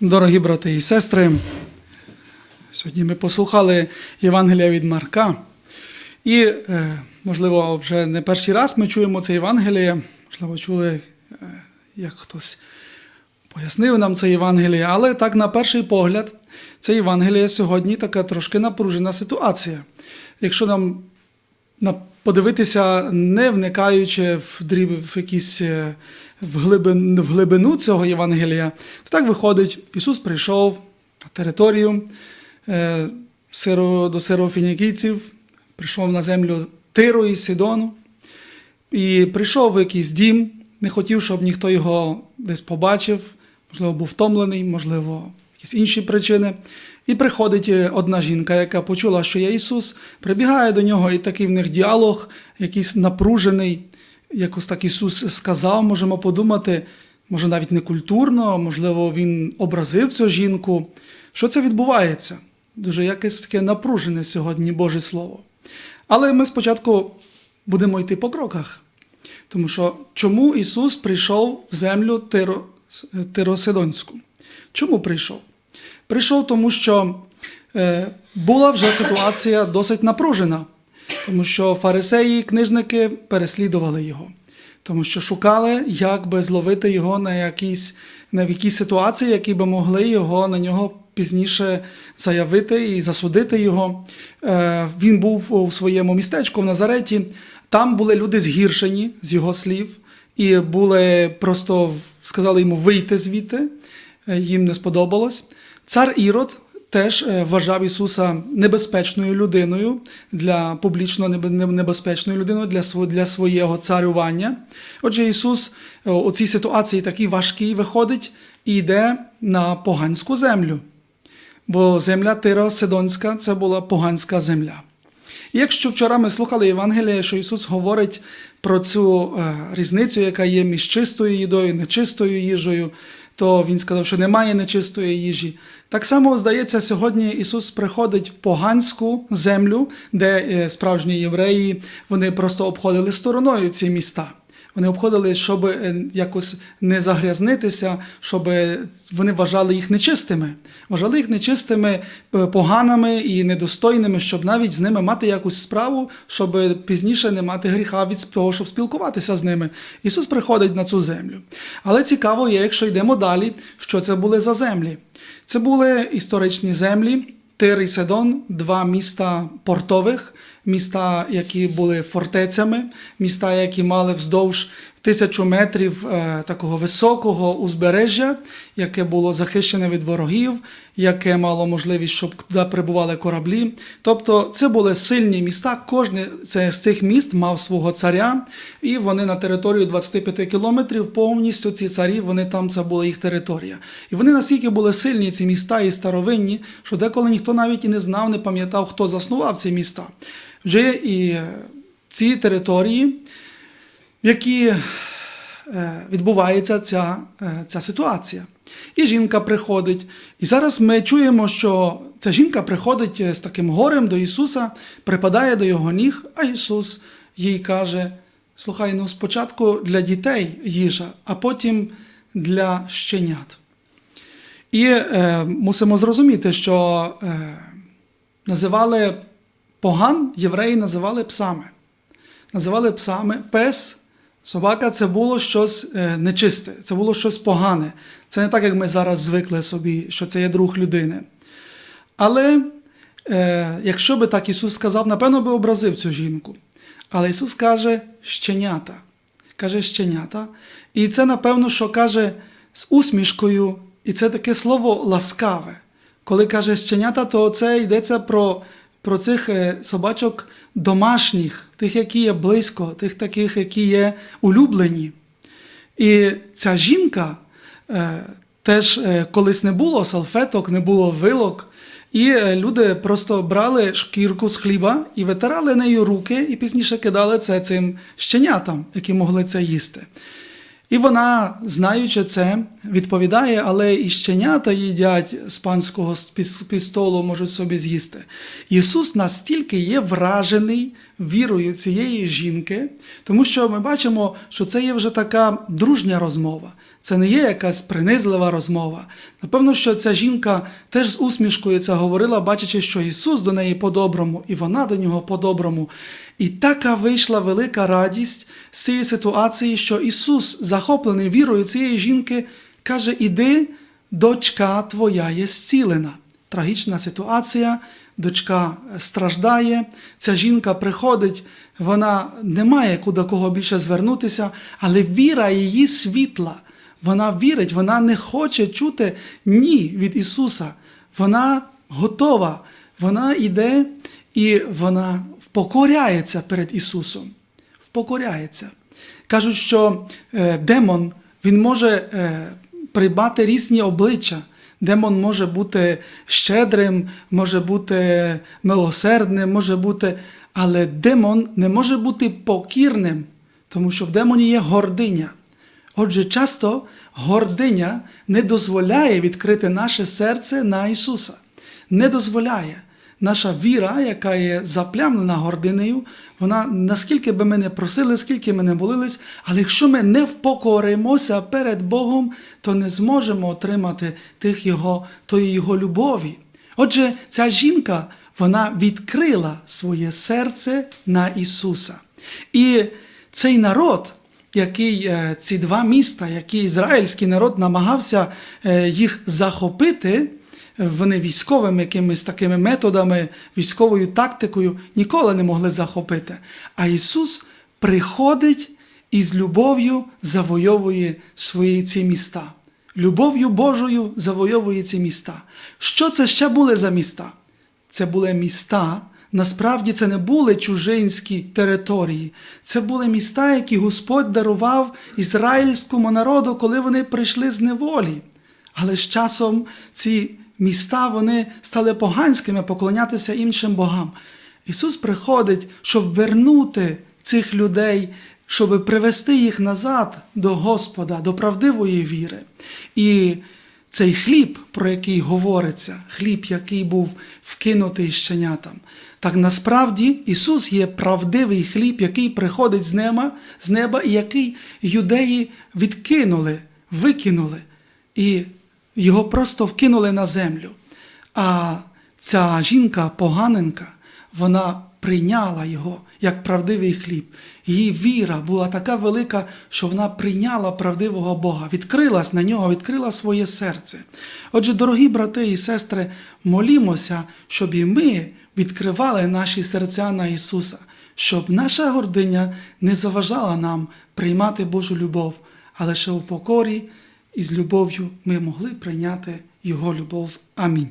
Дорогі брати і сестри, сьогодні ми послухали Євангелія від Марка. І, е, можливо, вже не перший раз ми чуємо це Євангеліє, можливо, чули, е, як хтось пояснив нам це Євангеліє, але так, на перший погляд, це Євангеліє сьогодні така трошки напружена ситуація. Якщо нам подивитися, не вникаючи в дріб, в якісь е, в глибину, в глибину цього Євангелія, то так виходить, Ісус прийшов на територію е, до сирофінікійців, прийшов на землю Тиру і Сидону, і прийшов в якийсь дім, не хотів, щоб ніхто його десь побачив, можливо, був втомлений, можливо, якісь інші причини. І приходить е, одна жінка, яка почула, що є Ісус, прибігає до нього, і такий в них діалог, якийсь напружений. Якось так Ісус сказав, можемо подумати, може навіть не культурно, можливо, Він образив цю жінку. Що це відбувається? Дуже якесь таке напружене сьогодні Боже Слово. Але ми спочатку будемо йти по кроках. Тому що чому Ісус прийшов в землю Тиро, Тиросидонську? Чому прийшов? Прийшов, тому що е, була вже ситуація досить напружена, тому що фарисеї і книжники переслідували його, тому що шукали, як би зловити його на якійсь, на якійсь ситуації, які би могли його на нього пізніше заявити і засудити його. Е, він був у своєму містечку в Назареті. Там були люди згіршені з його слів, і були просто сказали йому вийти звідти. Е, Їм не сподобалось. Цар Ірод теж е, вважав Ісуса небезпечною людиною для публічно небезпечною людиною для для свого царювання. Отже, Ісус е, у цій ситуації такий важкий виходить і йде на поганську землю. Бо земля Тира Сидонська це була поганська земля. І якщо вчора ми слухали Євангеліє, що Ісус говорить про цю е, різницю, яка є між чистою їдою і нечистою їжею, то Він сказав, що немає нечистої їжі. Так само, здається, сьогодні Ісус приходить в поганську землю, де е, справжні євреї вони просто обходили стороною ці міста. Вони обходили, щоб е, якось не загрязнитися, щоб вони вважали їх нечистими. Вважали їх нечистими, е, поганими і недостойними, щоб навіть з ними мати якусь справу, щоб пізніше не мати гріха від того, щоб спілкуватися з ними. Ісус приходить на цю землю. Але цікаво є, якщо йдемо далі, що це були за землі. Це були історичні землі, Тир і Сидон, два міста портових міста, які були фортецями, міста, які мали вздовж тисячу метрів е, такого високого узбережжя, яке було захищене від ворогів, яке мало можливість, щоб туди прибували кораблі. Тобто це були сильні міста. Кожне з цих міст мав свого царя, і вони на територію 25 кілометрів повністю ці царі, вони там це була їх територія. І вони настільки були сильні, ці міста і старовинні, що деколи ніхто навіть і не знав, не пам'ятав, хто заснував ці міста. Вже і ці території, в які е, відбувається ця, е, ця ситуація. І жінка приходить. І зараз ми чуємо, що ця жінка приходить е, з таким горем до Ісуса, припадає до Його ніг, а Ісус їй каже: Слухай, ну спочатку для дітей їжа, а потім для щенят. І е, мусимо зрозуміти, що е, називали поган, євреї називали псами. Називали псами пес, собака це було щось е, нечисте, це було щось погане. Це не так, як ми зараз звикли собі, що це є друг людини. Але е, якщо би так Ісус сказав, напевно би образив цю жінку. Але Ісус каже щенята. Каже щенята. І це, напевно, що каже з усмішкою, і це таке слово ласкаве. Коли каже щенята, то це йдеться про, про цих е, собачок домашніх, тих, які є близько, тих таких, які є улюблені. І ця жінка е, теж е, колись не було салфеток, не було вилок. І люди просто брали шкірку з хліба і витирали нею руки, і пізніше кидали це цим щенятам, які могли це їсти. І вона, знаючи це, відповідає, але і щенята їдять з панського пістолу, можуть собі з'їсти. Ісус настільки є вражений вірою цієї жінки, тому що ми бачимо, що це є вже така дружня розмова. Це не є якась принизлива розмова. Напевно, що ця жінка теж з усмішкою це говорила, бачачи, що Ісус до неї по-доброму, і вона до нього по-доброму. І така вийшла велика радість з цієї ситуації, що Ісус, захоплений вірою цієї жінки, каже: Іди, дочка твоя є зцілена. Трагічна ситуація, дочка страждає, ця жінка приходить, вона не має куди кого більше звернутися, але віра її світла. Вона вірить, вона не хоче чути ні від Ісуса. Вона готова, вона йде і вона впокоряється перед Ісусом. Впокоряється. Кажуть, що е, демон він може е, приймати різні обличчя. Демон може бути щедрим, може бути милосердним, може бути, але демон не може бути покірним, тому що в демоні є гординя. Отже, часто гординя не дозволяє відкрити наше серце на Ісуса. Не дозволяє. Наша віра, яка є заплямлена гординею, вона наскільки би ми не просили, скільки ми не молились, але якщо ми не впокоримося перед Богом, то не зможемо отримати тих його, тої Його любові. Отже, ця жінка вона відкрила своє серце на Ісуса. І цей народ, який е, ці два міста, які ізраїльський народ намагався е, їх захопити, вони військовими якимись такими методами, військовою тактикою ніколи не могли захопити. А Ісус приходить і з любов'ю завойовує свої ці міста. Любов'ю Божою завойовує ці міста. Що це ще були за міста? Це були міста. Насправді це не були чужинські території, це були міста, які Господь дарував ізраїльському народу, коли вони прийшли з неволі. Але з часом ці міста вони стали поганськими, поклонятися іншим богам. Ісус приходить, щоб вернути цих людей, щоб привести їх назад до Господа, до правдивої віри. І цей хліб, про який говориться, хліб, який був вкинутий щенятам. Так насправді Ісус є правдивий хліб, який приходить з неба, з неба і який юдеї відкинули, викинули, і його просто вкинули на землю. А ця жінка, поганенка, вона прийняла його як правдивий хліб. Її віра була така велика, що вона прийняла правдивого Бога, відкрилась на нього, відкрила своє серце. Отже, дорогі брати і сестри, молімося, щоб і ми відкривали наші серця на Ісуса, щоб наша гординя не заважала нам приймати Божу любов, а лише в покорі і з любов'ю ми могли прийняти Його любов. Амінь.